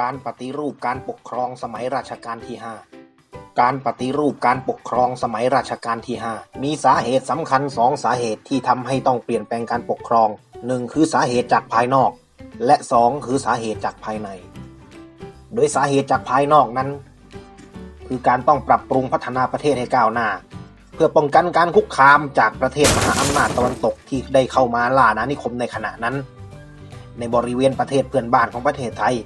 การปฏิรูปการปกครองสมัยรัชกาลที่ 5 การปฏิรูปการปกครองสมัยรัชกาลที่ 5 มีสาเหตุสำคัญสองสาเหตุที่ทำให้ต้องเปลี่ยนแปลงการปกครอง 1. คือสาเหตุจากภายนอก และ 2. คือสาเหตุจากภายใน โดยสาเหตุจากภายนอกนั้น คือการต้องปรับปรุงพัฒนาประเทศให้ก้าวหน้า เพื่อป้องกันการคุกคามจากประเทศมหาอำนาจตะวันตกที่ได้เข้ามาล่าอาณานิคมในขณะนั้น ในบริเวณประเทศเพื่อนบ้านของประเทศไทย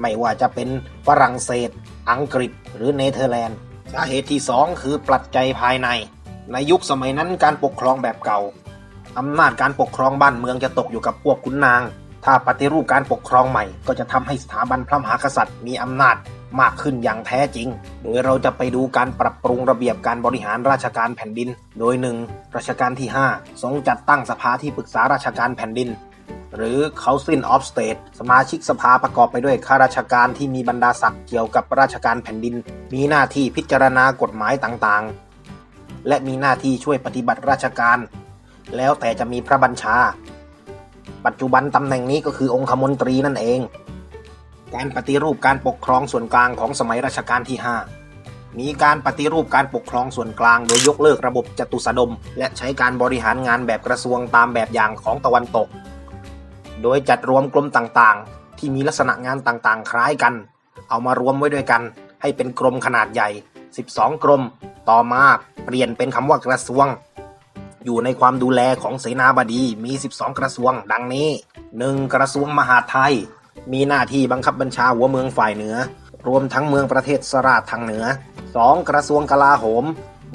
ไม่ว่าจะเป็นฝรั่งเศส อังกฤษ หรือเนเธอร์แลนด์ สาเหตุที่สองคือปัจจัยภายใน ในยุคสมัยนั้นการปกครองแบบเก่า อำนาจการปกครองบ้านเมืองจะตกอยู่กับพวกขุนนาง ถ้าปฏิรูปการปกครองใหม่ ก็จะทำให้สถาบันพระมหากษัตริย์ มีอำนาจมากขึ้นอย่างแท้จริง โดยเราจะไปดูการปรับปรุงระเบียบการบริหารราชการแผ่นดิน โดยหนึ่งรัชกาลที่ 5 ทรงจัดตั้งสภาที่ปรึกษาราชการแผ่นดิน หรือ Council of State สมาชิกสภาประกอบไปด้วยข้าราชการที่มีบรรดาศักดิ์เกี่ยวกับราชการแผ่นดิน มีหน้าที่พิจารณากฎหมายต่างๆ และมีหน้าที่ช่วยปฏิบัติราชการ แล้วแต่จะมีพระบัญชา ปัจจุบันตำแหน่งนี้ก็คือองคมนตรีนั่นเอง การปฏิรูปการปกครองส่วนกลางของสมัยรัชกาลที่ 5มีการปฏิรูปการปกครองส่วนกลางโดยยกเลิกระบบจตุสดม และใช้การบริหารงานแบบกระทรวงตามแบบอย่างของตะวันตก โดยจัดรวมกรมต่างๆ ที่มีลักษณะงานต่างๆ คล้ายกัน เอามารวมไว้ด้วยกัน ให้เป็นกรมขนาดใหญ่ 12 กรม ต่อมาเปลี่ยนเป็นคำว่ากระทรวง อยู่ในความดูแลของเสนาบดีมี 12 กระทรวง ดังนี้ 1. กระทรวงมหาดไทย มีหน้าที่บังคับบัญชาหัวเมืองฝ่ายเหนือ รวมทั้งเมืองประเทศสราชทางเหนือ 2. กระทรวงกลาโหม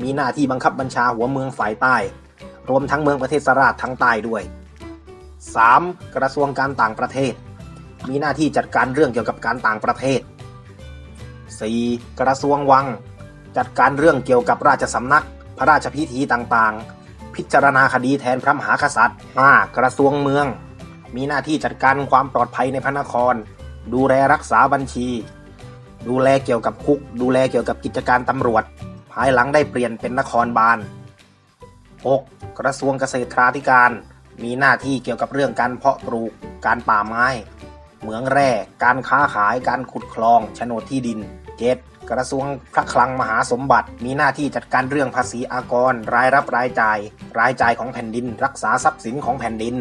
มีหน้าที่บังคับบัญชาหัวเมืองฝ่ายใต้ รวมทั้งเมืองประเทศสราชทางใต้ด้วย 3. กระทรวงการต่างประเทศ มีหน้าที่จัดการเรื่องเกี่ยวกับการต่างประเทศ 4. กระทรวงวัง จัดการเรื่องเกี่ยวกับราชสำนัก พระราชพิธีต่างๆ พิจารณาคดีแทนพระมหากษัตริย์ 5. กระทรวงเมือง มีหน้าที่จัดการความปลอดภัยในพระนคร ดูแลรักษาบัญชี ดูแลเกี่ยวกับคุก ดูแลเกี่ยวกับกิจการตำรวจ ภายหลังได้เปลี่ยนเป็นนครบาล 6. กระทรวงเกษตรธิการ มีหน้าที่เกี่ยวกับเรื่องการเพาะปลูก การป่าไม้ เหมืองแร่ การค้าขาย การขุดคลอง โฉนดที่ดิน 7. กระทรวงพระคลังมหาสมบัติ มีหน้าที่จัดการเรื่องภาษีอากร รายรับรายจ่าย รายจ่ายของแผ่นดิน รักษาทรัพย์สินของแผ่นดิน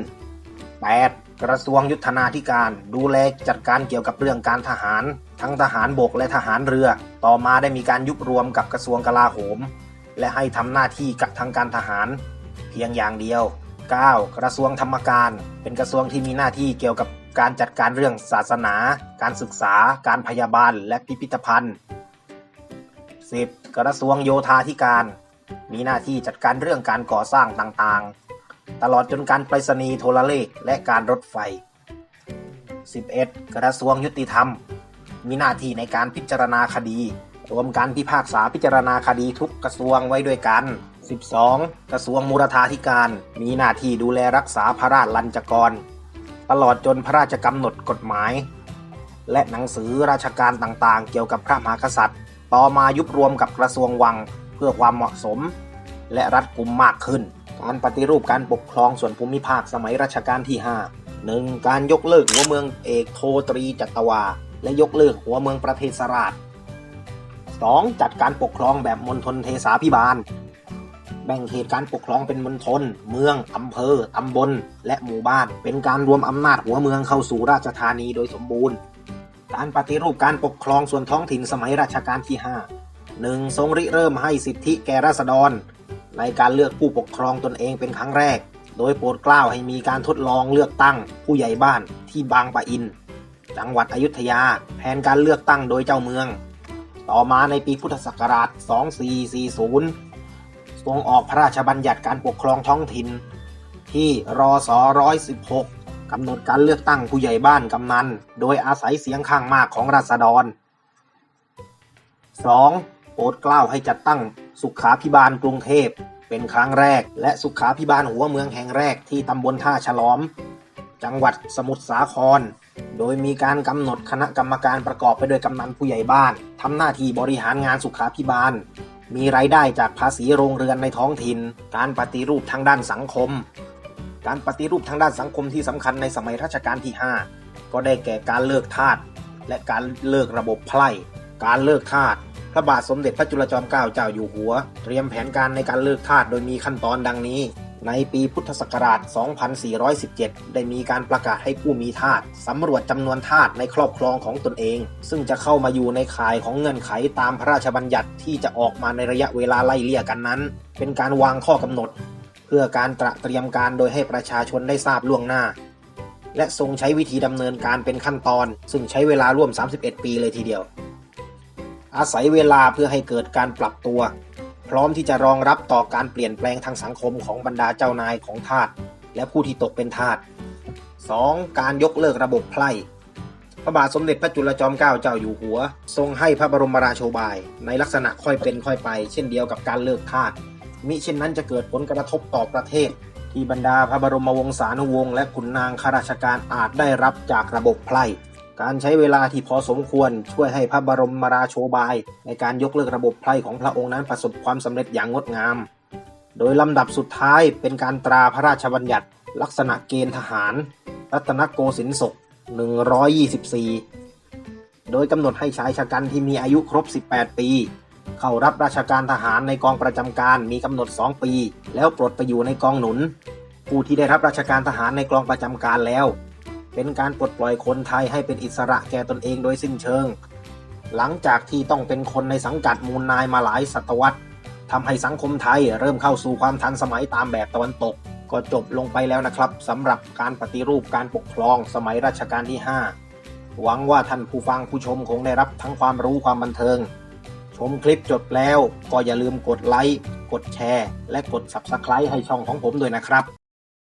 8. กระทรวงยุทธนาธิการ ดูแลจัดการเกี่ยวกับเรื่องการทหาร ทั้งทหารบกและทหารเรือ ต่อมาได้มีการยุบรวมกับกระทรวงกลาโหม และให้ทำหน้าที่กับทางการทหาร เพียงอย่างเดียว 9. กระทรวงธรรมการ เป็นกระทรวงที่มีหน้าที่เกี่ยวกับการจัดการเรื่องศาสนา การศึกษา การพยาบาล และพิพิธภัณฑ์ 10. กระทรวงโยธาธิการ มีหน้าที่จัดการเรื่องการก่อสร้างต่างๆ ตลอดจนการไปรษณีย์โทรเลขและการรถไฟ 11. กระทรวงยุติธรรม มีหน้าที่ในการพิจารณาคดี รวมการพิพากษาพิจารณาคดีทุกกระทรวงไว้ด้วยกัน 12. กระทรวงมูรธาธิการ มีหน้าที่ดูแลรักษาพระราชลัญจกร ตลอดจนพระราชกำหนดกฎหมาย และหนังสือราชการต่างๆ เกี่ยวกับพระมหากษัตริย์ ต่อมายุบรวมกับกระทรวงวังเพื่อความเหมาะสม และรัดกุมมากขึ้นการปฏิรูปการปกครองส่วนภูมิภาคสมัยรัชกาลที่ 5 1. การยกเลิกหัวเมืองเอกโทตรีจัตวา และยกเลิกหัวเมืองประเทศราช 2. จัดการปกครองแบบมณฑลเทสาพิบาล แบ่งเขตการปกครองเป็นมณฑลเมืองอำเภอตำบล และหมู่บ้าน เป็นการรวมอำนาจหัวเมืองเข้าสู่ราชธานีโดยสมบูรณ์ การปฏิรูปการปกครองส่วนท้องถิ่นสมัยรัชกาลที่ 5 1. ทรงริเริ่มให้สิทธิแก่ราษฎร ในการเลือกผู้ปกครองตนเองเป็นครั้งแรก โดยโปรดเกล้าให้มีการทดลองเลือกตั้งผู้ใหญ่บ้านที่บางปะอิน จังหวัดอยุธยาแทนการเลือกตั้งโดยเจ้าเมือง ต่อมาในปีพุทธศักราช 2440 ทรงออกพระราชบัญญัติการปกครองท้องถิ่น ที่รอส116กำหนดการเลือกตั้งผู้ใหญ่บ้านกำนัน โดยอาศัยเสียงข้างมากของราษฎร 2. โปรดเกล้าให้จัดตั้งสุขาพิบาลกรุงเทพเป็นครั้งแรก และสุขาพิบาลหัวเมืองแห่งแรกที่ตำบลท่าฉลอม จังหวัดสมุทรสาคร โดยมีการกำหนดคณะกรรมการประกอบไปด้วยกำนันผู้ใหญ่บ้านทำหน้าที่บริหารงานสุขาพิบาล มีรายได้จากภาษีโรงเรือนในท้องถิ่น การปฏิรูปทางด้านสังคม การปฏิรูปทางด้านสังคมที่สำคัญในสมัยรัชกาลที่ 5 ก็ได้แก่การเลิกทาสและการเลิกระบบไพร่ การเลิกทาสพระบาทสมเด็จพระจุลจอมเกล้าเจ้าอยู่หัว เตรียมแผนการในการเลิกทาสโดยมีขั้นตอนดังนี้ ในปีพุทธศักราช 2417 ได้มีการประกาศให้ผู้มีทาสสำรวจจำนวนทาสในครอบครองของตนเอง ซึ่งจะเข้ามาอยู่ในข่ายของเงื่อนไขตามพระราชบัญญัติที่จะออกมาในระยะเวลาไล่เลี่ยกันนั้น เป็นการวางข้อกำหนด เพื่อการตระเตรียมการโดยให้ประชาชนได้ทราบล่วงหน้า และทรงใช้วิธีดำเนินการเป็นขั้นตอน ซึ่งใช้เวลาร่วม 31 ปีเลยทีเดียว อาศัยเวลาเพื่อให้เกิดการปรับตัว พร้อมที่จะรองรับต่อการเปลี่ยนแปลงทางสังคมของบรรดาเจ้านายของทาสและผู้ที่ตกเป็นทาส 2. การยกเลิกระบบไพร่พระบาทสมเด็จพระจุลจอมเกล้าเจ้าอยู่หัว ทรงให้พระบรมราโชบาย ในลักษณะค่อยเป็นค่อยไป เช่นเดียวกับการเลิกทาสมิเช่นนั้นจะเกิดผลกระทบต่อประเทศ ที่บรรดาพระบรมวงศานุวงศ์และขุนนางข้าราชการอาจได้รับจากระบบไพร่ การใช้เวลาที่พอสมควรช่วยให้พระบรมราโชบาย ในการยกเลิกระบบไพร่ของพระองค์นั้นประสบความสำเร็จอย่างงดงาม โดยลำดับสุดท้ายเป็นการตราพระราชบัญญัติ ลักษณะเกณฑ์ทหาร รัตนโกสินทร์ศก 124 โดยกำหนดให้ชายชะกันที่มีอายุครบ 18 ปี เข้ารับราชการทหารในกองประจำการมีกำหนด 2 ปี แล้วปลดไปอยู่ในกองหนุน ผู้ที่ได้รับราชการทหารในกองประจำการแล้ว เป็นการปลดปล่อยคนไทยให้เป็นอิสระแก่ตนเองโดยสิ้นเชิง หลังจากที่ต้องเป็นคนในสังกัดมูลนายมาหลายศตวรรษทำให้สังคมไทยเริ่มเข้าสู่ความทันสมัยตามแบบตะวันตก ก็จบลงไปแล้วนะครับสำหรับการปฏิรูปการปกครองสมัยรัชกาลที่ 5 หวังว่าท่านผู้ฟังผู้ชมคงได้รับทั้งความรู้ความบันเทิง ชมคลิปจบแล้วก็อย่าลืมกดไลค์กดแชร์ และกด Subscribe ให้ช่องของผมด้วยนะครับ